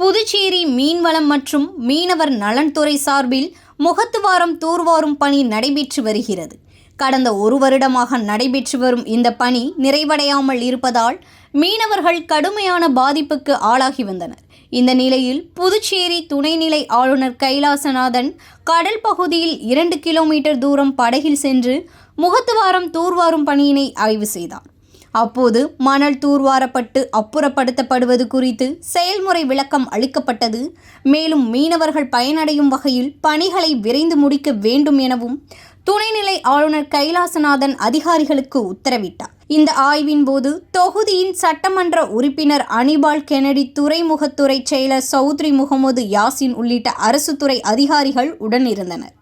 புதுச்சேரி மீன்வளம் மற்றும் மீனவர் நலன்துறை சார்பில் முகத்துவாரம் தூர்வாரும் பணி நடைபெற்று வருகிறது. கடந்த ஒரு வருடமாக நடைபெற்று வரும் இந்த பணி நிறைவடையாமல் இருப்பதால் மீனவர்கள் கடுமையான பாதிப்புக்கு ஆளாகி வந்தனர். இந்த நிலையில் புதுச்சேரி துணைநிலை ஆளுநர் கைலாசநாதன் கடல் பகுதியில் இரண்டு கிலோமீட்டர் தூரம் படகில் சென்று முகத்துவாரம் தூர்வாரும் பணியினை ஆய்வு செய்தார். அப்போது மணல் தூர்வாரப்பட்டு அப்புறப்படுத்தப்படுவது குறித்து செயல்முறை விளக்கம் அளிக்கப்பட்டது. மேலும் மீனவர்கள் பயனடையும் வகையில் பணிகளை விரைந்து முடிக்க வேண்டும் எனவும் துணைநிலை ஆளுநர் கைலாசநாதன் அதிகாரிகளுக்கு உத்தரவிட்டார். இந்த ஆய்வின் போது தொகுதியின் சட்டமன்ற உறுப்பினர் அனிபால் கெனடி துறைமுகத்துறை செயலர் சௌத்ரி முகமது யாசின் உள்ளிட்ட அரசுத்துறை அதிகாரிகள் உடனிருந்தனர்.